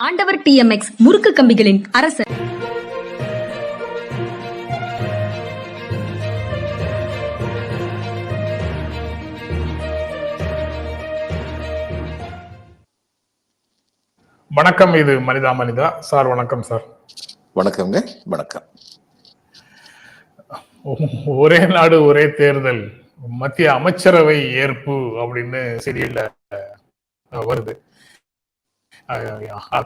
ஆண்டவர் டிஎம்எக்ஸ் முறுக்கு கம்பிகளின் அரசர். வணக்கம் இது மனிதா மனிதா. சார் வணக்கம் சார். வணக்கம்ங்க வணக்கம். ஒரே நாடு ஒரே தேர்தல். மத்திய அமைச்சரவை ஏற்பு அப்படின்னு செய்திகள்ல அஹ், வருது.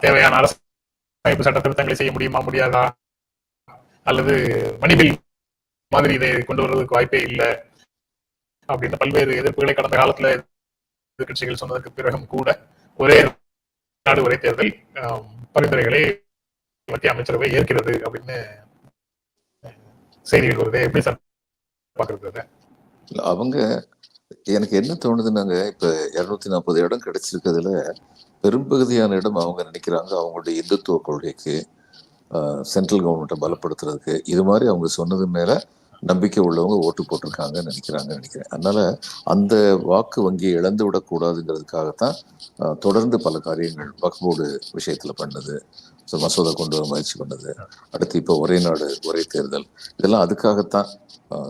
தேவையான அரசமைப்பு சட்ட திருத்தங்களை செய்ய முடியுமா முடியாதா? அல்லது மணிபில் மாதிரி இதை கொண்டு வருவதற்கு வாய்ப்பே இல்லை? அப்படின்ற பல்வேறு எதிர்ப்புகளை கடந்த காலத்துல எதிர்கட்சிகள் சொன்னதற்கு பிறகும் கூட ஒரே நாடு ஒரே தேர்தல் பரிந்துரைகளை மத்திய அமைச்சரவை ஏற்கிறது அப்படின்னு செய்திகள் வருது. எப்படி சார் பாக்குறது அவங்க எனக்கு என்ன தோணுதுன்னாங்க இப்ப இருநூத்தி நாற்பது இடம் கிடைச்சிருக்கிறதுல பெரும்பகுதியான இடம் அவங்க நினைக்கிறாங்க அவங்களுடைய இந்துத்துவ கொள்கைக்கு சென்ட்ரல் கவர்மெண்ட்டை பலப்படுத்துறதுக்கு. இது மாதிரி அவங்க சொன்னது மேல நம்பிக்கை உள்ளவங்க ஓட்டு போட்டிருக்காங்கன்னு நினைக்கிறாங்க நினைக்கிறேன். அதனால அந்த வாக்கு வங்கியை இழந்து விடக்கூடாதுங்கிறதுக்காகத்தான் தொடர்ந்து பல காரியங்கள் வக்ஃப் விஷயத்தில் விஷயத்துல பண்ணது. ஸோ மசோதா கொண்டு வர முயற்சி பண்ணது. அடுத்து இப்போ ஒரே நாடு ஒரே தேர்தல். இதெல்லாம் அதுக்காகத்தான்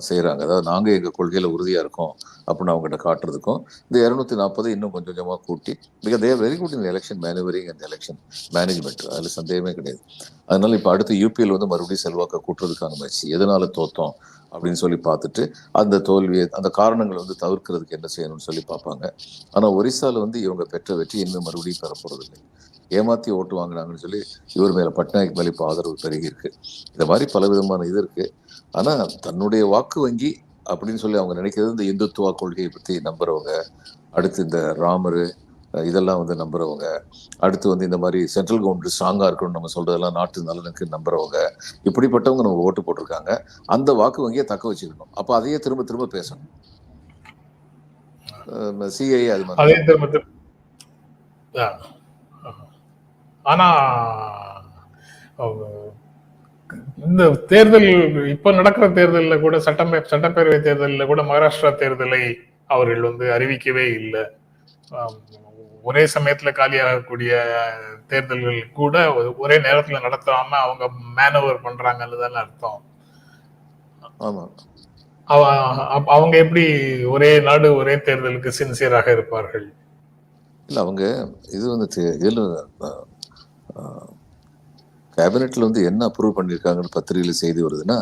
செய்கிறாங்க அதாவது நாங்க எங்க கொள்கையில உறுதியா இருக்கோம் அப்படின்னு அவங்ககிட்ட காட்டுறதுக்கும் இந்த இருநூத்தி நாற்பது இன்னும் கொஞ்சம் கொஞ்சமா கூட்டி மிக தேர் வெரி குட் இந்த election manoeuvring and election management அதுல சந்தேகமே கிடையாது. அதனால இப்போ அடுத்து யூபிஎல் வந்து மறுபடியும் செல்வாக்க கூட்டுறதுக்கான முயற்சி. எதனால தோத்தோம்? அப்படின்னு சொல்லி பார்த்துட்டு அந்த தோல்வியை அந்த காரணங்களை வந்து தவிர்க்கிறதுக்கு என்ன செய்யணும்னு சொல்லி பார்ப்பாங்க. ஆனால் ஒரிசால வந்து இவங்க பெற்ற வெற்றி இன்னும் மறுபடியும் பெற இல்லை ஏமாத்தி ஓட்டு வாங்கினாங்கன்னு சொல்லி இவர் மேலே பட்நாயக் மேலே இப்போ ஆதரவு பெருகி இருக்கு இந்த மாதிரி பல விதமான இது இருக்கு. ஆனால் தன்னுடைய வாக்கு வங்கி அப்படின்னு சொல்லி அவங்க நினைக்கிறது இந்த இந்துத்துவா கொள்கையை பற்றி நம்புறவங்க அடுத்து இந்த ராமரு இதெல்லாம் வந்து நம்புறவங்க. அடுத்து வந்து இந்த மாதிரி சென்ட்ரல் கவர்மெண்ட் ஸ்ட்ராங்கா இருக்கணும்னு நம்ம சொல்றதெல்லாம் நாட்டு நலனுக்கு நம்புறவங்க. இப்படிப்பட்டவங்க நம்ம ஓட்டு போட்டிருக்காங்க. அந்த வாக்கு வங்கியை தக்க வச்சுக்கணும். அப்போ அதையே திரும்ப திரும்ப பேசணும். சிஐ அது மாதிரி. திரும்ப ஆனா இந்த தேர்தல் இப்ப நடக்கிற தேர்தலில் கூட சட்டமே சட்டப்பேரவை தேர்தலில் கூட மகாராஷ்டிரா தேர்தலை அவர்கள் வந்து அறிவிக்கவே இல்லை. ஒரே சமயத்துல காலியாகக்கூடிய தேர்தல்கள் கூட ஒரே நேரத்துல நடத்தாம அவங்க மேனவர் பண்றாங்கன்னு தானே அர்த்தம். அவங்க எப்படி ஒரே நாடு ஒரே தேர்தலுக்கு சின்சியராக இருப்பார்கள்? இல்ல அவங்க இது வந்து இதுல கேபினெட்ல வந்து என்ன அப்ரூவ் பண்ணியிருக்காங்கன்னு பத்திரிகையில செய்தி வருதுன்னா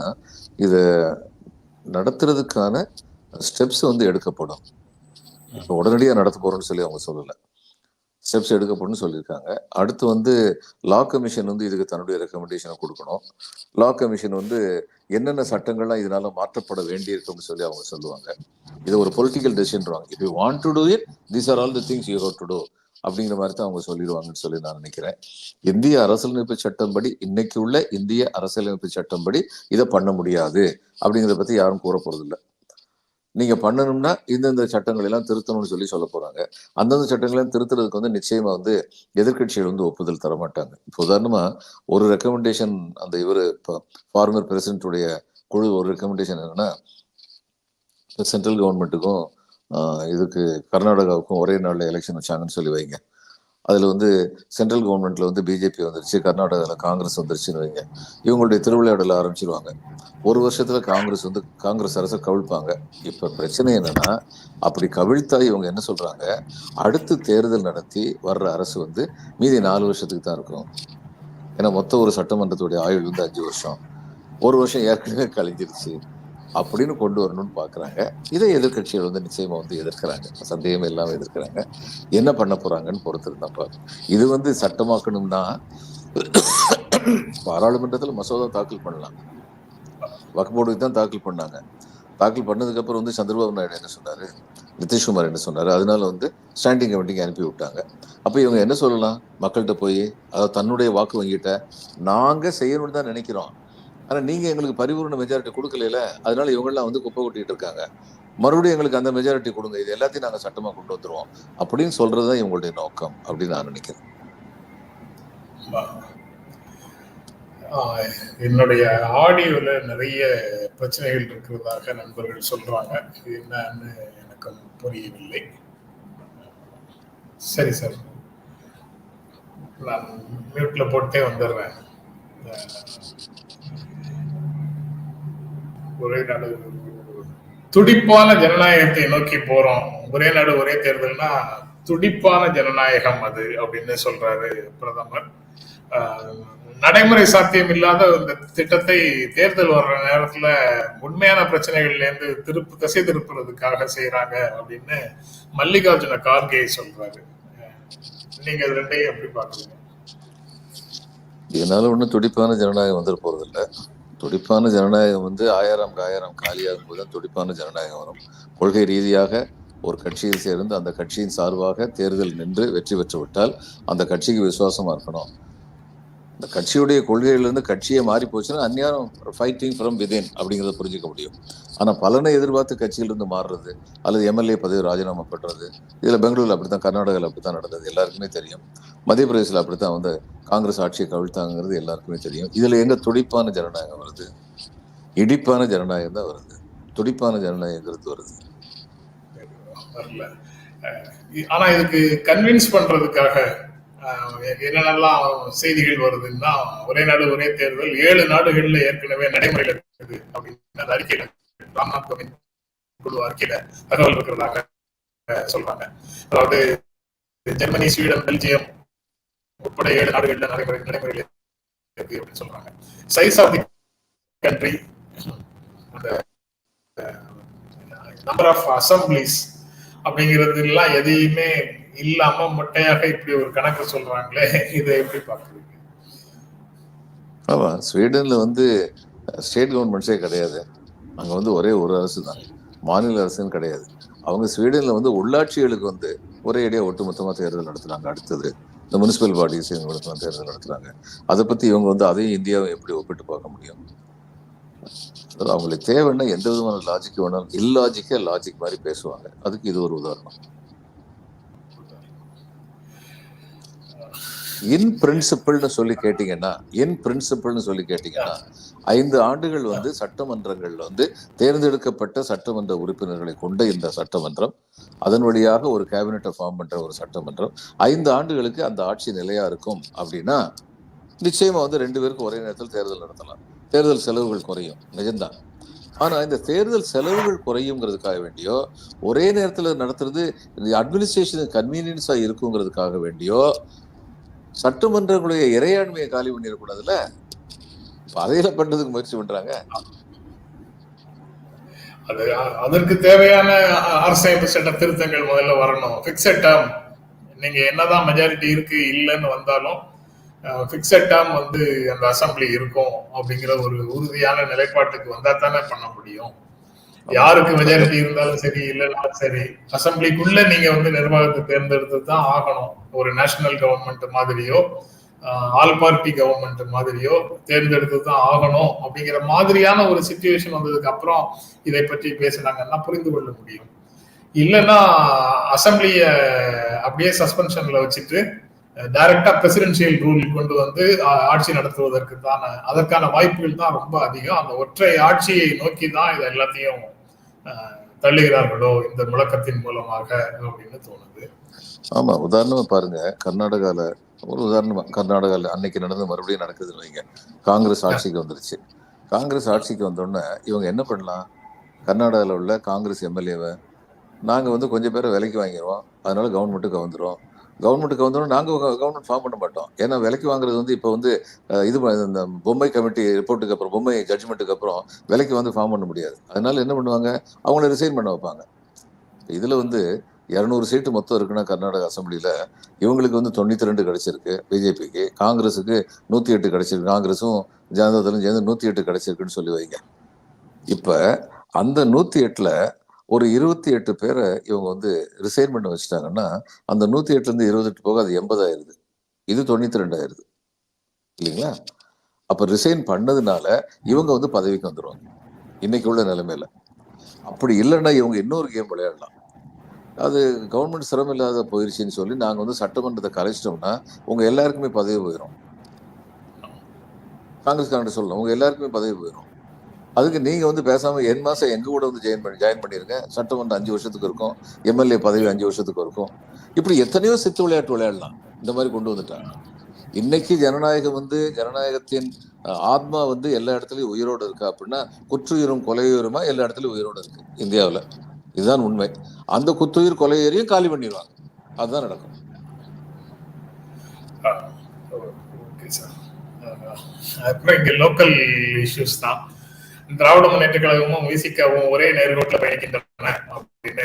இத நடத்துறதுக்கான ஸ்டெப்ஸ் வந்து எடுக்கப்படும். இப்போ உடனடியாக நடத்த போறோம்னு சொல்லி அவங்க சொல்லல. ஸ்டெப்ஸ் எடுக்கப்படும் சொல்லியிருக்காங்க. அடுத்து வந்து லா கமிஷன் வந்து இதுக்கு தன்னுடைய ரெக்கமெண்டேஷனை கொடுக்கணும். லா கமிஷன் வந்து என்னென்ன சட்டங்கள்லாம் இதனால மாற்றப்பட வேண்டியிருக்கும்னு சொல்லி அவங்க சொல்லுவாங்க. இது ஒரு political டெசிஷன்றாங்க if you want to do it these are all the things you have to do அப்படிங்கிற மாதிரி தான் அவங்க சொல்லிடுவாங்கன்னு சொல்லி நான் நினைக்கிறேன். இந்திய அரசியலமைப்பு சட்டம்படி இன்னைக்கு உள்ள இந்திய அரசியலமைப்பு சட்டம்படி இதை பண்ண முடியாது அப்படிங்கிறத பத்தி யாரும் கூற போறதில்லை. நீங்க பண்ணணும்னா இந்தந்த சட்டங்கள் எல்லாம் திருத்தணும்னு சொல்லி சொல்ல போறாங்க. அந்தந்த சட்டங்களையும் திருத்துறதுக்கு வந்து நிச்சயமா வந்து எதிர்க்கட்சிகள் வந்து ஒப்புதல் தர மாட்டாங்க இப்போ உதாரணமா ஒரு ரெக்கமெண்டேஷன் அந்த இவர் ஃபார்மர் பிரசிடென்ட்டுடைய குழு ஒரு ரெக்கமெண்டேஷன் என்னன்னா சென்ட்ரல் கவர்மெண்ட்டுக்கும் இதுக்கு கர்நாடகாவுக்கும் ஒரே நாளில் எலெக்ஷன் வச்சாங்கன்னு சொல்லி வைங்க. அதில் வந்து சென்ட்ரல் கவர்மெண்ட்ல வந்து பிஜேபி வந்துருச்சு கர்நாடகாவில் காங்கிரஸ் வந்துருச்சுன்னு வைங்க. இவங்களுடைய திருவிளையாடல ஆரம்பிச்சிருவாங்க. ஒரு வருஷத்துல காங்கிரஸ் வந்து காங்கிரஸ் அரசை கவிழ்ப்பாங்க. இப்ப பிரச்சனை என்னன்னா அப்படி கவிழ்த்தா இவங்க என்ன சொல்றாங்க? அடுத்து தேர்தல் நடத்தி வர்ற அரசு வந்து மீதி நாலு வருஷத்துக்கு தான் இருக்கும். ஏன்னா மொத்த ஒரு சட்டமன்றத்துடைய ஆயுள் வந்து அஞ்சு வருஷம். ஒரு வருஷம் ஏற்கனவே கழிஞ்சிருச்சு. அப்படின்னு கொண்டு வரணும்னு பார்க்குறாங்க இதை எதிர்க்கட்சிகள் வந்து நிச்சயமாக வந்து எதிர்க்கிறாங்க. சந்தேகம் இல்லாமல் எதிர்க்கிறாங்க. என்ன பண்ண போறாங்கன்னு பொறுத்திருந்தப்ப இது வந்து சட்டமாக்கணும்னா பாராளுமன்றத்தில் மசோதா தாக்கல் பண்ணலாம். வக்ஃப் தான் தாக்கல் பண்ணாங்க. தாக்கல் பண்ணதுக்கப்புறம் வந்து சந்திரபாபு நாயுடு என்ன சொன்னார்? நிதிஷ்குமார் என்ன சொன்னார்? அதனால வந்து ஸ்டாண்டிங் கமிட்டிக்கு அனுப்பி விட்டாங்க. அப்போ இவங்க என்ன சொல்லலாம்? மக்கள்கிட்ட போய் அதாவது தன்னுடைய வாக்கு வங்கிட்ட நாங்கள் செய்யணும்னு தான் நினைக்கிறோம். ஆனா நீங்க எங்களுக்கு பரிபூர்ண மெஜாரிட்டி கொடுக்கல அதனால இவங்கெல்லாம் வந்து குப்பை கொட்டிட்டு இருக்காங்க. மறுபடியும் எங்களுக்கு அந்த மெஜாரிட்டி கொடுங்க. இது எல்லாத்தையும் நாங்க சட்டமா கொண்டு வந்துருவோம். அப்படின்னு சொல்றதுதான் இவங்களுடைய நோக்கம் அப்படின்னு நான் நினைக்கிறேன். என்னுடைய ஆடியோல நிறைய பிரச்சனைகள் இருக்கிறதாக நண்பர்கள் சொல்றாங்க. இது என்னன்னு எனக்கு புரியவில்லை. சரி சார். நான் மியூட்ல போட்டே வந்துடுறேன். ஒரே நாடு துடிப்பான ஜனநாயகத்தை நோக்கி போறோம். ஒரே நாடு ஒரே தேர்தல்னா துடிப்பான ஜனநாயகம் அது அப்படின்னு சொல்றாரு பிரதமர். ஆஹ், நடைமுறை சாத்தியம் இல்லாத இந்த திட்டத்தை தேர்தல் வர்ற நேரத்துல உண்மையான பிரச்சனைகள்ல இருந்து திருப்பு திசை திருப்புறதுக்காக செய்யறாங்க அப்படின்னு மல்லிகார்ஜுன கார்கே சொல்றாரு. நீங்க இது ரெண்டையும் எப்படி பாக்குறீங்க இதனால ஒன்றும் துடிப்பான ஜனநாயகம் வந்துட போறதில்லை. துடிப்பான ஜனநாயகம் வந்து ஆயிரம் ஆயிரம் காலியாகும் போது தான் துடிப்பான ஜனநாயகம் வரும். கொள்கை ரீதியாக ஒரு கட்சியில் சேர்ந்து அந்த கட்சியின் சார்பாக தேர்தல் நின்று வெற்றி பெற்று விட்டால் அந்த கட்சிக்கு விசுவாசமாக இருக்கணும். இந்த கட்சியுடைய கொள்கையிலிருந்து கட்சியே மாறி போச்சுன்னா அந்நியாரம் ஃபைட்டிங் ஃப்ரம் விதின் அப்படிங்கிறத புரிஞ்சிக்க முடியும். ஆனால் பலனை எதிர்பார்த்து கட்சியிலிருந்து மாறுறது அல்லது எம்எல்ஏ பதவி ராஜினாமா பெற்றது இதில் பெங்களூரில் அப்படி தான் கர்நாடகாவில் அப்படி தான் நடந்தது எல்லாருக்குமே தெரியும். மத்திய பிரதேசில் அப்படி தான் வந்து காங்கிரஸ் ஆட்சியை கவிழ்த்தாங்கிறது எல்லாருக்குமே தெரியும். இதில் எங்கே துடிப்பான ஜனநாயகம் வருது? இடிப்பான ஜனநாயகம் தான் வருது. துடிப்பான ஜனநாயகங்கிறது வருது. ஆனால் ஆனா இதுக்கு கன்வின்ஸ் பண்றதுக்காக என்னென்னலாம் செய்திகள் வருதுன்னா ஒரே நாடு ஒரே தேர்தல் ஏழு நாடுகள்ல ஏற்கனவே நடைமுறையில் இருக்குது அப்படின்னு அந்த அறிக்கையில ராம்நாத் கோவிந்த் குழு அறிக்கையில தகவல் இருக்கிறதாக சொல்றாங்க. அதாவது ஜெர்மனி ஸ்வீடன் பெல்ஜியம் உட்பட ஏழு நாடுகள்ல நடைமுறை நடைமுறையில் இருக்கு அப்படின்னு சொல்றாங்க. சைஸ் ஆஃப் தி கண்ட்ரி அந்த நம்பர் ஆஃப் அசம்பிளிஸ் அப்படிங்கிறது எல்லாம் எதையுமே இல்லாம மொட்டையாக இப்படி ஒரு கணக்கு சொல்றாங்களே இதை எப்படி பாக்குறீங்க ஆமா ஸ்வீடன்ல வந்து ஸ்டேட் கவர்மெண்ட்ஸே கிடையாது. அங்க வந்து ஒரே ஒரு அரசு தான். மாநில அரசுன்னு கிடையாது. அவங்க ஸ்வீடன்ல வந்து உள்ளாட்சிகளுக்கு வந்து ஒரே இடையே ஒட்டுமொத்தமா தேர்தல் நடத்துறாங்க. அடுத்தது இந்த முனிசிபல் பாடிஸ் இவங்களுக்கு தேர்தல் நடத்துறாங்க. அதை பத்தி இவங்க வந்து அதையும் இந்தியாவும் எப்படி ஒப்பிட்டு பார்க்க முடியும்? அவங்களுக்கு தேவைன்னா எந்த விதமான லாஜிக் வேணாலும் இல்லாஜிக்கே லாஜிக் மாதிரி பேசுவாங்க. அதுக்கு இது ஒரு உதாரணம். இன் பிரின்சிபிள்னு சொல்லி கேட்டீங்கன்னா இன் பிரின்சிபிள்னு சொல்லி கேட்டீங்கன்னா ஐந்து ஆண்டுகள் வந்து சட்டமன்றங்கள்ல வந்து தேர்ந்தெடுக்கப்பட்ட சட்டமன்ற உறுப்பினர்களை கொண்ட இந்த சட்டமன்றம் அதன் வழியாக ஒரு கேபினெட்டை ஃபார்ம் பண்ற ஒரு சட்டமன்றம் ஐந்து ஆண்டுகளுக்கு அந்த ஆட்சி நிலையா இருக்கும் அப்படின்னா நிச்சயமா வந்து ரெண்டு பேருக்கும் ஒரே நேரத்தில் தேர்தல் நடத்தலாம். தேர்தல் செலவுகள் குறையும் நிஜம்தான். ஆனால் இந்த தேர்தல் செலவுகள் குறையுங்கிறதுக்காக வேண்டியோ ஒரே நேரத்தில் நடத்துறது அட்மினிஸ்ட்ரேஷன் கன்வீனியன்ஸாக இருக்குங்கிறதுக்காக வேண்டியோ சட்டமன்றங்களுடைய இறையாண்மையை காலி பண்ணிடக்கூடாதுல்ல? இப்ப அதையில பண்றதுக்கு முயற்சி பண்றாங்க. அது அதற்கு தேவையான அரசியல் சட்ட திருத்தங்கள் முதல்ல வரணும். பிக்சட் டேர்ம் நீங்க என்னதான் மெஜாரிட்டி இருக்கு இல்லைன்னு வந்தாலும் பிக்சட் டேர்ம் வந்து அந்த அசம்பிளி இருக்கும் அப்படிங்கிற ஒரு உறுதியான நிலைப்பாட்டுக்கு வந்தா தானே பண்ண முடியும். யாருக்கு மெஜாரிட்டி இருந்தாலும் சரி இல்லைனாலும் சரி அசம்பிளிக்குள்ள நீங்க வந்து நிர்வாகத்தை தேர்ந்தெடுத்து தான் ஆகணும். ஒரு நேஷனல் கவர்மெண்ட் மாதிரியோ ஆல் பார்ட்டி கவர்மெண்ட் மாதிரியோ தேர்ந்தெடுத்து தான் ஆகணும் அப்படிங்கிற மாதிரியான ஒரு சுச்சுவேஷன் வந்ததுக்கு அப்புறம் இதை பற்றி பேசினாங்கன்னா புரிந்து கொள்ள முடியும். இல்லைன்னா அசம்பிளிய அப்படியே சஸ்பென்ஷன்ல வச்சுட்டு டைரக்டா பிரசிடென்சியல் ரூல் கொண்டு வந்து ஆட்சி நடத்துவதற்கு தான அதற்கான வாய்ப்புகள் தான் ரொம்ப அதிகம். அந்த ஒற்றை ஆட்சியை நோக்கி தான் இது எல்லாத்தையும் தள்ளுகிறார்களோ இந்த முழக்கத்தின் மூலமாக அப்படின்னு தோணுது. ஆமா உதாரணமா பாருங்க கர்நாடகால ஒரு உதாரணமா கர்நாடகால அன்னைக்கு நடந்து மறுபடியும் நடக்குதுன்னு வைங்க. காங்கிரஸ் ஆட்சிக்கு வந்துருச்சு. காங்கிரஸ் ஆட்சிக்கு வந்தோடனே இவங்க என்ன பண்ணலாம்? கர்நாடகாவில் உள்ள காங்கிரஸ் எம்எல்ஏவை நாங்கள் வந்து கொஞ்சம் பேரை விலைக்கு வாங்கிடுவோம். அதனால கவர்மெண்ட்டுக்கு கவர்ந்துடும் கவர்மெண்ட்டுக்கு வந்தோடனே நாங்கள் கவர்மெண்ட் ஃபார்ம் பண்ண மாட்டோம். ஏன்னா விலைக்கு வாங்குறது வந்து இப்போ வந்து இது இந்த பொம்மை கமிட்டி ரிப்போர்ட்டுக்கு அப்புறம் பொம்மை ஜட்ஜ்மெண்ட்டுக்கு அப்புறம் விலைக்கு வந்து ஃபார்ம் பண்ண முடியாது. அதனால என்ன பண்ணுவாங்க? அவங்கள ரிசைன் பண்ண வைப்பாங்க. இதில் வந்து இரநூறு சீட்டு மொத்தம் இருக்குன்னா கர்நாடக அசம்பிளியில் இவங்களுக்கு வந்து தொண்ணூற்றி ரெண்டு கிடச்சிருக்கு பிஜேபிக்கு காங்கிரஸுக்கு நூற்றி எட்டு கிடச்சிருக்கு. காங்கிரஸும் ஜனதாதளும் சேர்ந்து நூற்றி எட்டு கிடைச்சிருக்குன்னு சொல்லி வைங்க. இப்போ அந்த நூற்றி எட்டில் ஒரு இருபத்தி எட்டு பேரை இவங்க வந்து ரிசைன் பண்ண வச்சுட்டாங்கன்னா அந்த நூற்றி எட்டுலேருந்து இருபத்தெட்டு போக அது எண்பதாயிருது. இது தொண்ணூற்றி ரெண்டாயிருது. இல்லைங்களா? அப்போ ரிசைன் பண்ணதுனால இவங்க வந்து பதவிக்கு வந்துடுவாங்க இன்னைக்கு உள்ள நிலைமையில. அப்படி இல்லைன்னா இவங்க இன்னொரு கேம் விளையாடலாம். அது கவர்மெண்ட் சிரமம் இல்லாத போயிருச்சுன்னு சொல்லி நாங்கள் வந்து சட்டமன்றத்தை கலைச்சிட்டோம்னா உங்கள் எல்லாருக்குமே பதவி போயிடும் காங்கிரஸ் காங்கிரஸ் சொல்லலாம். உங்கள் எல்லாருக்குமே பதவி போயிடும் அதுக்கு நீங்க வந்து பேசாம என் மாசம் எங்க கூட வந்து ஜாயின் பண்ணி ஜாயின் பண்ணிருங்க. சட்டமன்றம் அஞ்சு வருஷத்துக்கு இருக்கும். எம்எல்ஏ பதவி அஞ்சு வருஷத்துக்கு இருக்கும். இப்படி எத்தனையோ சித்து விளையாட்டு விளையாடலாம். இந்த மாதிரி கொண்டு வந்துட்டாங்க. இன்னைக்கு ஜனநாயகம் வந்து ஜனநாயகத்தின் ஆத்மா வந்து எல்லா இடத்துலயும் உயிரோடு இருக்கா அப்படின்னா குற்றுயிரும் கொலையுயிருமா எல்லா இடத்துலயும் உயிரோடு இருக்கு இந்தியாவுல. இதுதான் உண்மை. அந்த குத்துயிர் கொலையுயிரையும் காலி பண்ணிடுவாங்க அதுதான் நடக்கும். அப்புறம் லோக்கல் இஷ்யூஸ் தான். திராவிட முன்னேற்ற கழகமும் விசிகாவும் ஒரே நேர்கோட்டில் பயணிக்கின்றன அப்படின்னு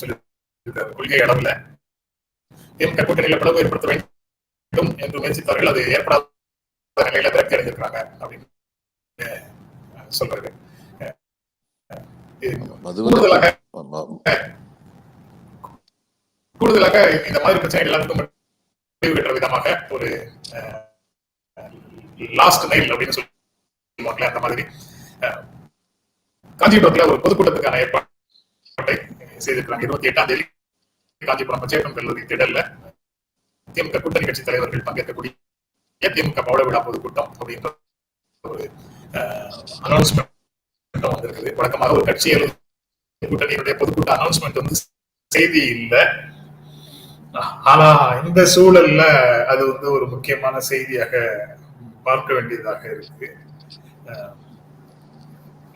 சொல்லியிருக்காரு கொள்கை அளவில் திமுக கூட்டணியில பிளவு ஏற்படுத்த வேண்டும் என்று முயற்சித்தார்கள். அது ஏற்படாத நிலையில விரக்தி அடைஞ்சிருக்காங்க அப்படின்னு சொல்றாரு. கூடுதலாக. கூடுதலாக இந்த மாதிரி பிரச்சனைகள் எல்லாத்துக்கும் முடிவு கட்டுற விதமாக ஒரு லாஸ்ட் மைல் அப்படின்னு சொல்லுவாங்கல்ல அந்த மாதிரி. காஞ்சிபுரத்துல ஒரு பொதுக்கூட்டத்துக்கான ஏற்பாட்டை செய்திருக்கிறாங்க. இருபத்தி எட்டாம் தேதி காஞ்சிபுரம் பச்சையப்பன் கல்லூரி திடல்ல திமுக கூட்டணி கட்சி தலைவர்கள் பங்கேற்கக்கூடிய திமுக பவள விழா பொதுக்கூட்டம் அப்படின்ற ஒரு அனௌன்ஸ்மெண்ட் வந்திருக்குது. வழக்கமாக ஒரு கட்சியில் கூட்டணியினுடைய பொதுக்கூட்ட அனௌன்ஸ்மெண்ட் வந்து செய்தி இல்லை. ஆனா இந்த சூழல்ல அது வந்து ஒரு முக்கியமான செய்தியாக பார்க்க வேண்டியதாக இருக்கு.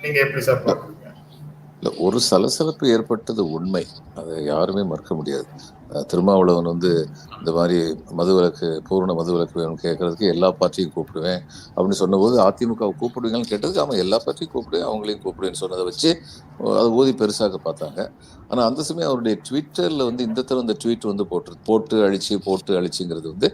நீங்க எப்படி சார் பார்க்குறீங்க? ஒரு சலசலப்பு ஏற்பட்டது உண்மை. அதை யாருமே மறுக்க முடியாது. திருமாவளவன் வந்து இந்த மாதிரி மதுவிலக்கு பூர்ண மதுவிலக்கு வேணும்னு கேட்கறதுக்கு எல்லா பார்ட்டியும் கூப்பிடுவேன் அப்படின்னு சொன்னபோது அதிமுக கூப்பிடுவீங்கன்னு கேட்டதுக்கு அவன் எல்லா பார்ட்டியும் கூப்பிடுவேன் அவங்களையும் கூப்பிடுவேன்னு சொன்னதை வச்சு அதை ஊதி பெருசாக பார்த்தாங்க. ஆனால் அந்த சமயம் அவருடைய ட்விட்டரில் வந்து இந்த தரம் இந்த ட்வீட் வந்து போட்டு போட்டு அழிச்சு போட்டு அழிச்சுங்கிறது வந்து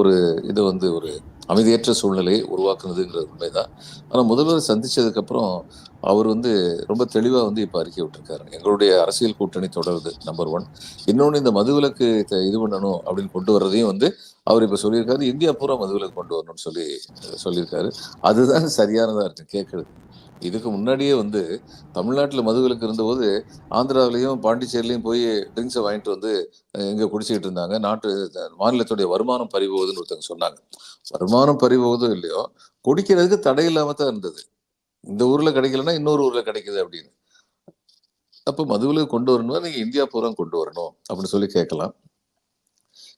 ஒரு இது வந்து ஒரு அமைதியற்ற சூழ்நிலையை உருவாக்குனதுங்கிறது உண்மைதான். ஆனால் முதல்வர் சந்தித்ததுக்கப்புறம் அவர் வந்து ரொம்ப தெளிவாக வந்து இப்போ அறிக்கை விட்டுருக்காரு. எங்களுடைய அரசியல் கூட்டணி தொடருது நம்பர் ஒன் இன்னொன்று இந்த மதுவிலக்கு த- இது பண்ணணும் அப்படின்னு கொண்டு வர்றதையும் வந்து அவர் இப்போ சொல்லியிருக்காரு. இந்தியா பூரா மதுவிலக்கு கொண்டு வரணும்னு சொல்லி சொல்லியிருக்காரு. அதுதான் சரியானதாக இருக்கு கேட்குறது இதுக்கு முன்னாடியே வந்து தமிழ்நாட்டில் மதுவிலக்கு இருந்தபோது ஆந்திராவிலையும் பாண்டிச்சேரிலையும் போய் ட்ரிங்க்ஸை வாங்கிட்டு வந்து இங்கே குடிச்சிக்கிட்டு இருந்தாங்க. நாட்டு மாநிலத்துடைய வருமானம் பறிபோகுதுன்னு ஒருத்தவங்க சொன்னாங்க. வருமானம் பறிபோகுதோ இல்லையோ குடிக்கிறதுக்கு தடை இல்லாமல் தான் இருந்தது. இந்த ஊர்ல கிடைக்கலன்னா இன்னொரு ஊர்ல கிடைக்குது அப்படின்னு. அப்போ மதுவிலக்கு கொண்டு வரணும்னா நீங்க இந்தியா பூரா கொண்டு வரணும் அப்படின்னு சொல்லி கேட்கலாம்.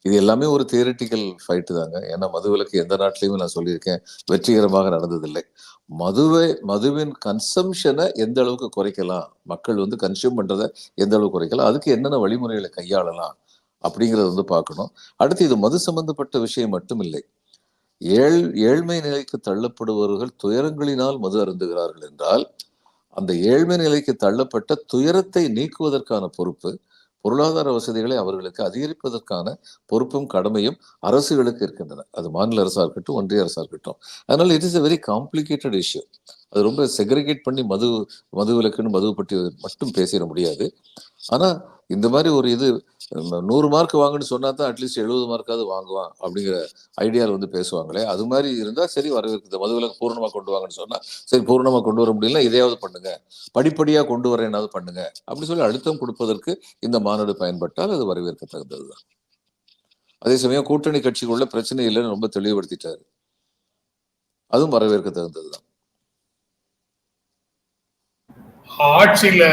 இது எல்லாமே ஒரு தியரட்டிக்கல் ஃபைட்டு தாங்க. ஏன்னா மதுவிலக்கு எந்த நாட்டிலையுமே நான் சொல்லியிருக்கேன். வெற்றிகரமாக நடந்ததில்லை. மதுவை மதுவின் கன்சம்ஷனை எந்த அளவுக்கு குறைக்கலாம்? மக்கள் வந்து கன்சியூம் பண்றதை எந்த அளவுக்கு குறைக்கலாம்? அதுக்கு என்னென்ன வழிமுறைகளை கையாளலாம்? அப்படிங்கறத வந்து பார்க்கணும். அடுத்து இது மது சம்பந்தப்பட்ட விஷயம் மட்டும் இல்லை ஏழ் ஏழ்மை நிலைக்கு தள்ளப்படுபவர்கள் துயரங்களினால் மது அருந்துகிறார்கள் என்றால் அந்த ஏழ்மை நிலைக்கு தள்ளப்பட்ட துயரத்தை நீக்குவதற்கான பொறுப்பு பொருளாதார வசதிகளை அவர்களுக்கு அதிகரிப்பதற்கான பொறுப்பும் கடமையும் அரசுகளுக்கு இருக்கின்றன. அது மாநில அரசாக இருக்கட்டும் ஒன்றிய அரசாக இருக்கட்டும். அதனால it is a very complicated issue அது ரொம்ப செக்ரிகேட் பண்ணி மது மது விலக்குன்னு மது பற்றி மட்டும் பேசிட முடியாது. ஆனா இந்த மாதிரி ஒரு இது நூறு மார்க் வாங்குன்னு சொன்னா தான் அட்லீஸ்ட் எழுபது மார்க்காவது வாங்குவான் அப்படிங்கிற ஐடியாவில் வந்து பேசுவாங்களே. அது மாதிரி இருந்தா சரி வரவேற்குது. மதுவிலக்கு பூர்ணமா கொண்டு வாங்கன்னு சொன்னா சரி பூர்ணமா கொண்டு வர முடியல இதையாவது பண்ணுங்க. படிப்படியா கொண்டு வரேனாவது பண்ணுங்க. அப்படின்னு சொல்லி அழுத்தம் கொடுப்பதற்கு இந்த மாநாடு பயன்பட்டால் அது வரவேற்கத்தகுந்ததுதான் அதே சமயம் கூட்டணி கட்சிக்குள்ள பிரச்சனை இல்லைன்னு ரொம்ப தெளிவுபடுத்திட்டாரு. அதுவும் வரவேற்க தகுந்ததுதான் ஆட்சியில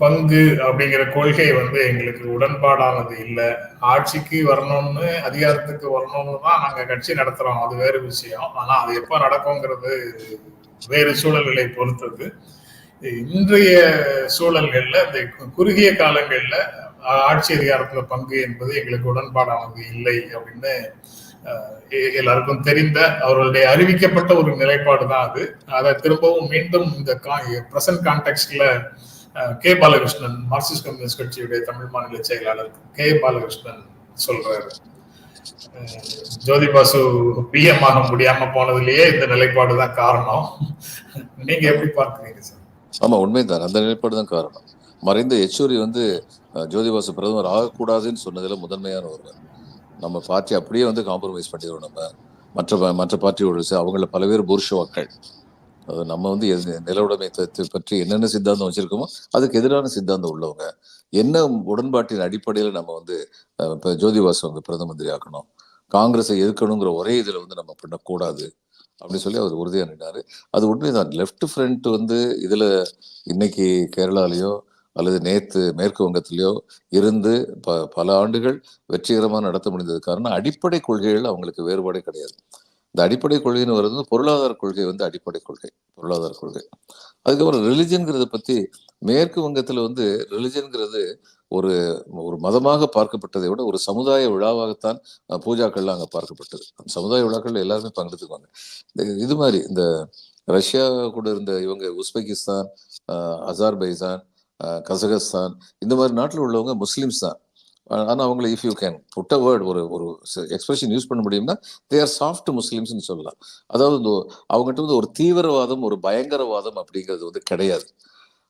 பங்கு அப்படிங்கிற கொள்கை வந்து எங்களுக்கு உடன்பாடானது இல்லை. ஆட்சிக்கு வரணும்னு அதிகாரத்துக்கு வரணும்னு தான் நாங்க கட்சி நடத்துறோம். அது வேறு விஷயம். ஆனா அது எப்ப நடக்குங்கிறது வேறு சூழல்களை பொறுத்தது. இன்றைய சூழல்கள்ல இந்த குறுகிய காலங்கள்ல ஆட்சி அதிகாரத்துல பங்கு என்பது எங்களுக்கு உடன்பாடானது இல்லை அப்படின்னு எல்லாருக்கும் தெரிந்த அவர்களுடைய அறிவிக்கப்பட்ட ஒரு நிலைப்பாடு தான் அது. அதை திரும்பவும் மீண்டும் இந்த பிரசன்ட் கான்டெக்ட்ல கே பாலகிருஷ்ணன் மார்க்சிஸ்ட் கம்யூனிஸ்ட் கட்சியுடைய தமிழ் மாநில செயலாளர் கே பாலகிருஷ்ணன் சொல்றாரு. ஜோதிபாசு ஜோதி பாசு பிஎம் ஆக முடியாம போனதுலயே இந்த நிலைப்பாடு தான் காரணம். நீங்க எப்படி பார்க்குறீங்க சார்? ஆமா உண்மைதான். அந்த நிலைப்பாடு தான் காரணம். மறைந்த யெச்சூரி வந்து ஜோதிபாசு பிரதமர் ஆகக்கூடாதுன்னு சொன்னதுல முதன்மையான ஒருவர். நம்ம பார்ட்டி அப்படியே வந்து காம்ப்ரமைஸ் பண்ணிடுவோம் நம்ம. மற்ற ப- மற்ற பார்ட்டியோட சே- அவங்கள பல பேர் புருஷவாக்கள் நம்ம வந்து எது நில பற்றி என்னென்ன சித்தாந்தம் வச்சிருக்கோமோ அதுக்கு எதிரான சித்தாந்தம் உள்ளவங்க. என்ன உடன்பாட்டின் அடிப்படையில் நம்ம வந்து இப்போ ஜோதிவாசு வந்து பிரதம மந்திரி ஆக்கணும். காங்கிரஸை எதிர்க்கணுங்கிற ஒரே இதுல வந்து நம்ம பண்ணக்கூடாது. அப்படின்னு சொல்லி அவர் உறுதியாக நின்றார் அது உண்மைதான். லெஃப்ட் ஃப்ரண்ட் வந்து இதுல இன்னைக்கு கேரளாலேயோ அல்லது நேத்து மேற்கு வங்கத்திலேயோ இருந்து ப பல ஆண்டுகள் வெற்றிகரமாக நடத்த முடிந்தது. காரணம் அடிப்படை கொள்கைகள் அவங்களுக்கு வேறுபாடே கிடையாது. இந்த அடிப்படை கொள்கைன்னு வருது பொருளாதார கொள்கை வந்து அடிப்படை கொள்கை பொருளாதார கொள்கை. அதுக்கப்புறம் ரிலிஜன்கிறத பத்தி மேற்கு வங்கத்துல வந்து ரிலிஜன்கிறது ஒரு ஒரு மதமாக பார்க்கப்பட்டதை விட ஒரு சமுதாய விழாவாகத்தான் பூஜாக்கள்லாம் அங்கே பார்க்கப்பட்டது. அந்த சமுதாய விழாக்கள்ல எல்லாருமே பங்கெடுத்துக்குவாங்க. இந்த இது மாதிரி இந்த ரஷ்யா கூட இருந்த இவங்க உஸ்பெகிஸ்தான் அசார்பைசான் கசகஸ்தான் இந்த மாதிரி நாட்டில் உள்ளவங்க முஸ்லிம்ஸ் தான். ஆனால் ஆனா அவங்களை if you can put a word ஒரு ஒரு எக்ஸ்பிரஷன் யூஸ் பண்ண முடியும்னா தே ஆர் சாஃப்ட் முஸ்லீம்ஸ்னு சொல்லலாம். அதாவது இந்த அவங்ககிட்ட வந்து ஒரு தீவிரவாதம் ஒரு பயங்கரவாதம் அப்படிங்கிறது வந்து கிடையாது.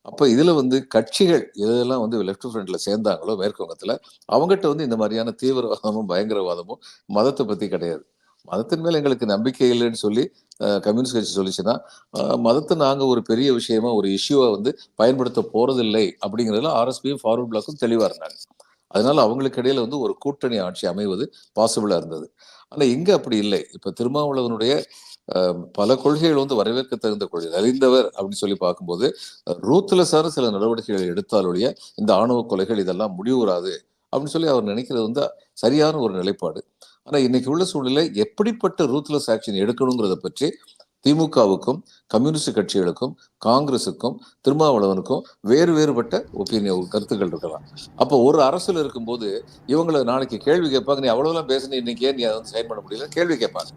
அப்ப இதுல வந்து கட்சிகள் இதெல்லாம் வந்து லெஃப்ட் ஃப்ரண்ட்டில் சேர்ந்தாங்களோ மேற்குவங்கத்தில் அவங்ககிட்ட வந்து இந்த மாதிரியான தீவிரவாதமும் பயங்கரவாதமும் மதத்தை பத்தி கிடையாது. மதத்தின் மேல எங்களுக்கு நம்பிக்கை இல்லைன்னு சொல்லி கம்யூனிஸ்ட் கட்சி சொல்லிச்சுன்னா மதத்தை நாங்க ஒரு பெரிய விஷயமா ஒரு இஷ்யூவை வந்து பயன்படுத்த போறதில்லை அப்படிங்கிறதுல ஆர்எஸ்பியும் ஃபார்வர்ட் பிளாக்கும் தெளிவாக இருந்தாங்க. அதனால அவங்களுக்கு இடையில வந்து ஒரு கூட்டணி ஆட்சி அமைவது பாசிபிளா இருந்தது. ஆனா இங்க அப்படி இல்லை. இப்ப திருமாவளவனுடைய பல கொள்கைகள் வந்து வரவேற்க தகுந்த கொள்கை அறிந்தவர் அப்படின்னு சொல்லி பார்க்கும்போது ரூத்லெஸ்ஸான சில நடவடிக்கைகளை எடுத்தாலுடைய இந்த ஆணவ கொலைகள் இதெல்லாம் முடிவுறாது அப்படின்னு சொல்லி அவர் நினைக்கிறது வந்து சரியான ஒரு நிலைப்பாடு. ஆனா இன்னைக்கு உள்ள சூழ்நிலை எப்படிப்பட்ட ரூத்லெஸ் ஆக்ஷன் எடுக்கணுங்கிறத பற்றி திமுகவுக்கும் கம்யூனிஸ்ட் கட்சிகளுக்கும் காங்கிரஸுக்கும் திருமாவளவனுக்கும் வேறு வேறுபட்ட ஒப்பீனியன் கருத்துக்கள் இருக்கலாம். அப்போ ஒரு அரசில் இருக்கும்போது இவங்களை நாளைக்கு கேள்வி கேட்பாங்க நீ அவ்வளோலாம் பேசுன இன்னைக்கு ஏன் நீ அதை வந்து சைன் பண்ண முடியல? கேள்வி கேட்பாங்க.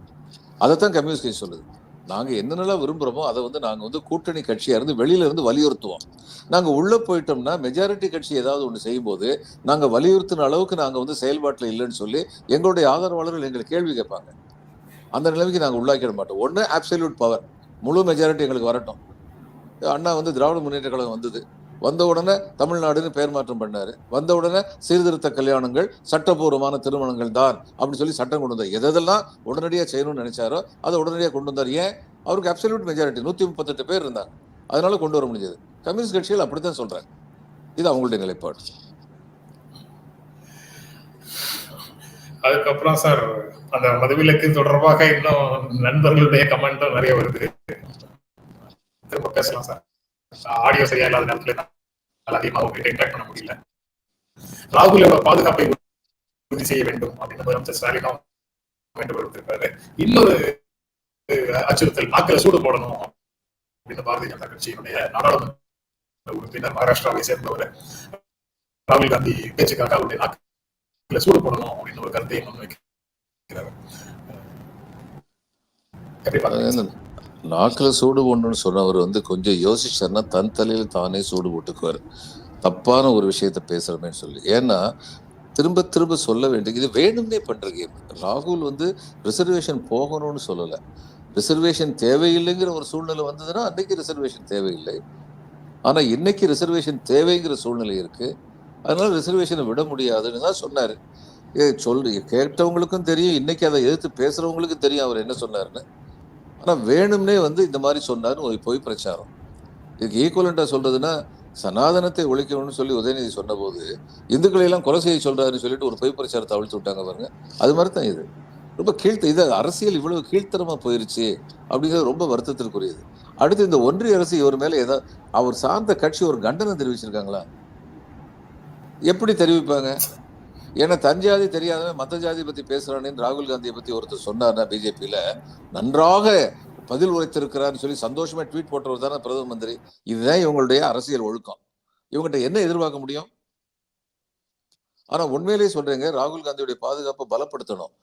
அதைத்தான் கம்யூனிஸ்ட் கட்சி சொல்லுது. நாங்கள் என்னென்னலாம் விரும்புகிறோமோ அதை வந்து நாங்கள் வந்து கூட்டணி கட்சியாக இருந்து வெளியில இருந்து வலியுறுத்துவோம். நாங்கள் உள்ளே போயிட்டோம்னா மெஜாரிட்டி கட்சி ஏதாவது ஒன்று செய்யும்போது நாங்கள் வலியுறுத்தின அளவுக்கு நாங்கள் வந்து செயல்பாட்டில் இல்லைன்னு சொல்லி எங்களுடைய ஆதரவாளர்கள் எங்களை கேள்வி கேட்பாங்க. அந்த நிலைமைக்கு நாங்கள் உள்ளாக்கிட மாட்டோம். ஒன்று ஆப்சல்யூட் பவர் முழு மெஜாரிட்டி எங்களுக்கு வரட்டும். அண்ணா வந்து திராவிட முன்னேற்ற கழகம் வந்தது. வந்த உடனே தமிழ்நாடுன்னு பெயர் மாற்றம் பண்ணார். வந்த உடனே சீர்திருத்த கல்யாணங்கள் சட்டபூர்வமான திருமணங்கள் தான் அப்படின்னு சொல்லி சட்டம் கொண்டு வந்தார். எதெல்லாம் உடனடியாக செய்யணும்னு நினைச்சாரோ அதை உடனடியாக கொண்டு வந்தார். ஏன்? அவருக்கு அப்சல்யூட் மெஜாரிட்டி நூற்றி முப்பத்தெட்டு பேர் இருந்தாங்க. அதனால கொண்டு வர முடிஞ்சது. கம்யூனிஸ்ட் கட்சிகள் அப்படித்தான் சொல்கிறாங்க இது அவங்களுடைய நிலைப்பாடு. அதுக்கப்புறம் சார் அந்த மதுவிலக்கு தொடர்பாக இன்னும் நண்பர்களுடைய கமெண்ட்டும் நிறைய வருது. திரும்ப பேசலாம் சார். ஆடியோ சரியா இல்லாத நேரத்துல அதிகமாக உங்ககிட்ட இன்டராக்ட் பண்ண முடியல. ராகுலோட பாதுகாப்பை உறுதி செய்ய வேண்டும் அப்படின்னு முதலமைச்சர் ஸ்டாலினும் வேண்டுகோள் விடுத்திருக்காரு இன்னொரு அச்சுறுத்தல் நாக்கில் சூடு போடணும் அப்படின்னு பாரதிய ஜனதா கட்சியினுடைய நாடாளுமன்ற உறுப்பினர் மகாராஷ்டிராவை சேர்ந்தவர் ராகுல் காந்தி பேச்சுக்காக அவருடைய நாக்கில் சூடு போடணும் அப்படின்னு ஒரு கருத்தை முன்வைக்கிறார் நாக்குல சூடு போடணும்னு சொன்னவர் வந்து கொஞ்சம் யோசிச்சாருன்னா தன் தலையில தானே சூடு போட்டுக்குவார். தப்பான ஒரு விஷயத்த பேசுறமேன்னு சொல்லி. ஏன்னா திரும்ப திரும்ப சொல்ல வேண்டியது இது வேணும்னே பண்ற கேம் ராகுல் வந்து ரிசர்வேஷன் போகணும்னு சொல்லல. ரிசர்வேஷன் தேவையில்லைங்கிற ஒரு சூழ்நிலை வந்ததுன்னா அன்னைக்கு ரிசர்வேஷன் தேவையில்லை. ஆனா இன்னைக்கு ரிசர்வேஷன் தேவைங்கிற சூழ்நிலை இருக்கு. அதனால ரிசர்வேஷனை விட முடியாதுன்னு தான் சொன்னாரு. ஏ சொல்லு கேட்டவங்களுக்கும் தெரியும் இன்னைக்கு அதை எதிர்த்து பேசுறவங்களுக்கும் தெரியும் அவர் என்ன சொன்னாருன்னு. ஆனால் வேணும்னே வந்து இந்த மாதிரி சொன்னார்னு ஒரு பொய் பிரச்சாரம். இதுக்கு ஈக்குவலண்டா சொல்றதுன்னா சனாதனத்தை ஒழிக்கணும்னு சொல்லி உதயநிதி சொன்னபோது இந்துக்களை எல்லாம் கொலை செய்ய சொல்றாருன்னு சொல்லிட்டு ஒரு பொய் பிரச்சாரத்தை அவிழ்த்து விட்டாங்க பாருங்க. அது மாதிரி தான் இது. ரொம்ப கீழ்த்த இது அரசியல் இவ்வளவு கீழ்த்தரமா போயிருச்சு அப்படிங்கிறது ரொம்ப வருத்தத்திற்குரியது. அடுத்து இந்த ஒன்றிய அரசு இவர் மேல ஏதாவது அவர் சார்ந்த கட்சி ஒரு கண்டனம் தெரிவிச்சிருக்காங்களா? எப்படி தெரிவிப்பாங்க? ஏன்னா தன் ஜாதி தெரியாதவன் மற்ற ஜாதி பத்தி பேசுறானேன்னு ராகுல் காந்தியை பத்தி ஒருத்தர் சொன்னார்னா பிஜேபியில நன்றாக பதில் உரைத்திருக்கிறான்னு சொல்லி சந்தோஷமா ட்வீட் போட்டவர் தானே பிரதம மந்திரி. இதுதான் இவங்களுடைய அரசியல் ஒழுக்கம். இவங்ககிட்ட என்ன எதிர்பார்க்க முடியும்? ஆனா உண்மையிலேயே சொல்கிறேங்க ராகுல் காந்தியுடைய பாதுகாப்பை பலப்படுத்தணும்.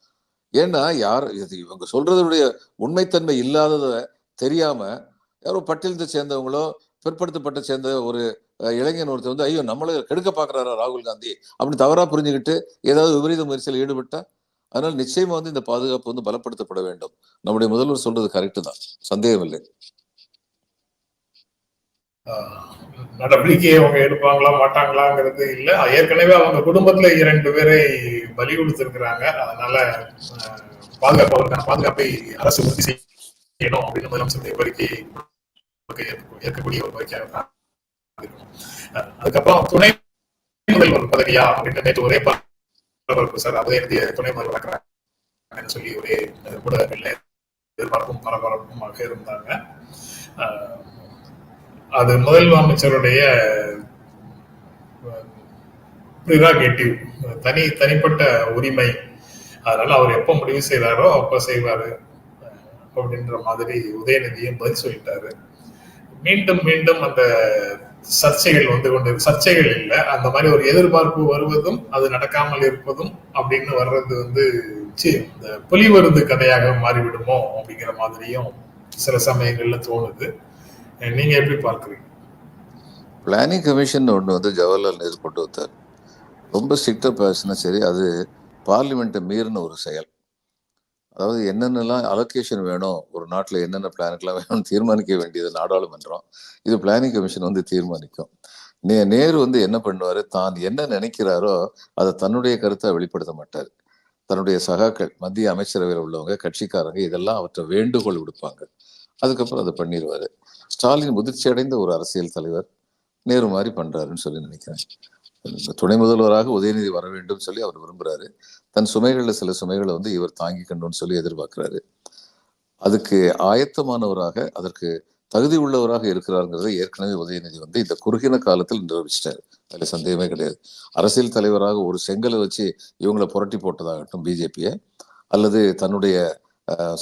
ஏன்னா யார் இது இவங்க சொல்றதுடைய உண்மைத்தன்மை இல்லாததை தெரியாம யாரோ பட்டியலத்தை சேர்ந்தவங்களோ பிற்படுத்தப்பட்ட சேர்ந்த ஒரு இளைஞன் ஒருத்தர் வந்து ஐயோ நம்மளை கெடுக்க பார்க்குறாரா ராகுல் காந்தி? அப்படின்னு தவறா புரிஞ்சுக்கிட்டு ஏதாவது விபரீத முயற்சியில் ஈடுபட்டா அதனால நிச்சயமா வந்து இந்த பாதுகாப்பு வந்து பலப்படுத்தப்பட வேண்டும். நம்முடைய முதல்வர் சொல்றது கரெக்டு தான். சந்தேகம் இல்லை. நடவடிக்கையை அவங்க எடுப்பாங்களா மாட்டாங்களாங்கிறது இல்ல. ஏற்கனவே அவங்க குடும்பத்துல இரண்டு பேரை பலி கொடுத்திருக்கிறாங்க. அதனால பாதுகாப்பு அவருக்கான பாதுகாப்பை அரசு உறுதி செய்யணும் அப்படின்னு முதலமைச்சருடைய கோரிக்கை ஏற்கக்கூடிய ஒரு கோரிக்கையாக தான் அதுக்கப்புறம் துணை முதல்வர் பதவியா அப்படின்னு நேற்று ஒரே பரபரப்பு சார். உதயநிதி துணை முதல்வர் ஆக்குறாங்கன்னு சொல்லி ஒரே ஊடகங்கள்ல எதிர்பார்ப்பும் பரபரப்புமாக இருந்தாங்க. ஆஹ், அது முதல்வர் அமைச்சருடைய ப்ரிராகேட்டிவ் தனி தனிப்பட்ட உரிமை. அதனால அவர் எப்ப முடிவு செய்யறாரோ அப்ப செய்வாரு. அப்படின்ற மாதிரி உதயநிதியும் பதில் சொல்லிட்டாரு. மீண்டும் மீண்டும் அந்த சர்ச்சைகள் வந்து கொண்டு சர்ச்சைகள் இல்லை. அந்த மாதிரி ஒரு எதிர்பார்ப்பு வருவதும் அது நடக்காமல் இருப்பதும் அப்படின்னு வர்றது வந்து சி இந்த புலிவருந்து கதையாக மாறிவிடுமோ அப்படிங்கிற மாதிரியும் சில சமயங்கள்ல தோணுது. நீங்க எப்படி பார்க்குறீங்க? பிளானிங் கமிஷன் ஒன்று வந்து ஜவஹர்லால் நேரு கொண்டு வந்தார். ரொம்ப ஸ்ட்ரிக்டாக பேசினா சரி அது பார்லிமெண்ட்டை மீறின ஒரு செயல். அதாவது என்னென்னலாம் அலோகேஷன் வேணும்? ஒரு நாட்டில் என்னென்ன பிளானுக்கெல்லாம் வேணும்னு தீர்மானிக்க வேண்டியது நாடாளுமன்றம். இது பிளானிங் கமிஷன் வந்து தீர்மானிக்கும். நே நேரு வந்து என்ன பண்ணுவார்? தான் என்ன நினைக்கிறாரோ அதை தன்னுடைய கருத்தை வெளிப்படுத்த மாட்டார். தன்னுடைய சகாக்கள் மத்திய அமைச்சரவையில் உள்ளவங்க கட்சிக்காரங்க இதெல்லாம் அவற்றை வேண்டுகோள் விடுப்பாங்க. அதுக்கப்புறம் அதை பண்ணிடுவார். ஸ்டாலின் முதிர்ச்சி அடைந்த ஒரு அரசியல் தலைவர். நேரு மாதிரி பண்றாருன்னு சொல்லி நினைக்கிறேன். துணை முதல்வராக உதயநிதி வர வேண்டும் சொல்லி அவர் விரும்புறாரு. தன் சுமைகளில் சில சுமைகளை வந்து இவர் தாங்கிக்கணும்னு சொல்லி எதிர்பார்க்கிறாரு. அதுக்கு ஆயத்தமானவராக அதற்கு தகுதி உள்ளவராக இருக்கிறாருங்கிறத ஏற்கனவே உதயநிதி வந்து இந்த குறுகின காலத்தில் நிரூபிச்சிட்டாரு. அதில் சந்தேகமே கிடையாது. அரசியல் தலைவராக ஒரு செங்கலை வச்சு இவங்களை புரட்டி போட்டதாகட்டும் பிஜேபியை அல்லது தன்னுடைய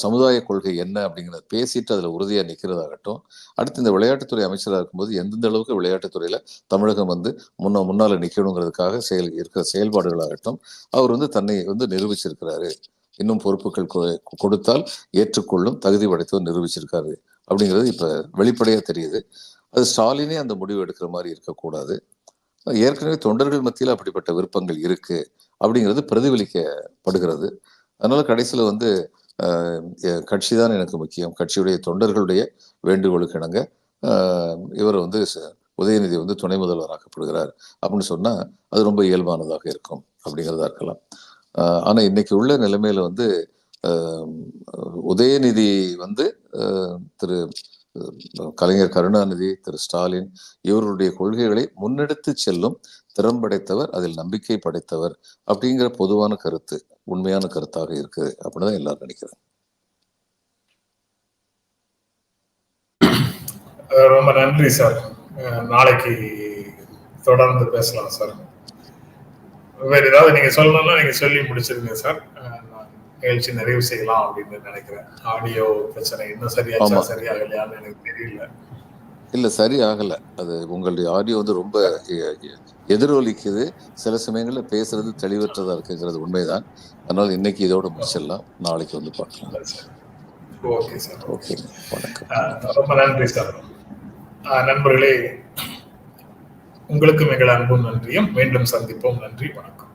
சமுதாய கொள்கை என்ன அப்படிங்கிறத பேசிட்டு அதில் உறுதியாக நிற்கிறதாகட்டும் அடுத்து இந்த விளையாட்டுத்துறை அமைச்சராக இருக்கும்போது எந்தெந்த அளவுக்கு விளையாட்டுத்துறையில் தமிழகம் வந்து முன்ன முன்னால நிற்கணுங்கிறதுக்காக செயல் இருக்கிற செயல்பாடுகளாகட்டும் அவர் வந்து தன்னை வந்து நிரூபிச்சிருக்கிறாரு. இன்னும் பொறுப்புகள் கொடுத்தால் ஏற்றுக்கொள்ளும் தகுதி படைத்தவர் நிரூபிச்சிருக்காரு அப்படிங்கிறது இப்போ வெளிப்படையாக தெரியுது. அது ஸ்டாலினே அந்த முடிவு எடுக்கிற மாதிரி இருக்கக்கூடாது. ஏற்கனவே தொண்டர்கள் மத்தியில் அப்படிப்பட்ட விருப்பங்கள் இருக்குது அப்படிங்கிறது பிரதிபலிக்கப்படுகிறது. அதனால கடைசியில் வந்து கட்சி தான் எனக்கு முக்கியம். கட்சியுடைய தொண்டர்களுடைய வேண்டுகோளுக்கு இணங்க ஆஹ், இவர் வந்து உதயநிதி வந்து துணை முதல்வராக்கப்படுகிறார் அப்படின்னு சொன்னா அது ரொம்ப இயல்பானதாக இருக்கும் அப்படிங்கிறதா இருக்கலாம். ஆஹ், ஆனா இன்னைக்கு உள்ள நிலைமையில வந்து ஆஹ், உதயநிதி வந்து திரு அஹ், கலைஞர் கருணாநிதி திரு ஸ்டாலின் இவர்களுடைய கொள்கைகளை முன்னெடுத்து செல்லும் திறம் படைத்தவர் அதில் நம்பிக்கை படைத்தவர் அப்படிங்கிற பொதுவான கருத்து உண்மையான கருத்தாக இருக்கு அப்படின்னு தான் எல்லாரும் நினைக்கிறேன். ரொம்ப நன்றி சார். நாளைக்கு தொடர்ந்து பேசலாம் சார். வேற ஏதாவது நீங்க சொல்லணும்னா நீங்க சொல்லி முடிச்சிருங்க சார். நிகழ்ச்சி நிறைவு செய்யலாம் அப்படின்னு நினைக்கிறேன். ஆடியோ பிரச்சனை இன்னும் சரியாச்சா. சரியாகலையான்னு எனக்கு தெரியல. இல்ல சரி ஆகல. அது உங்களுடைய ஆடியோ வந்து ரொம்ப எதிரொலிக்குது. சில சமயங்கள்ல பேசுறது தெளிவற்றதா இருக்குங்கிறது உண்மைதான். அதனால இன்னைக்கு இதோட முடிச்சிடலாம். நாளைக்கு வந்து பார்க்கலாம். Okay sir. ஓகே வணக்கம். ரொம்ப நன்றி சார். நண்பர்களே உங்களுக்கும் எங்கள் அன்பும் நன்றியும். மீண்டும் சந்திப்போம். நன்றி வணக்கம்.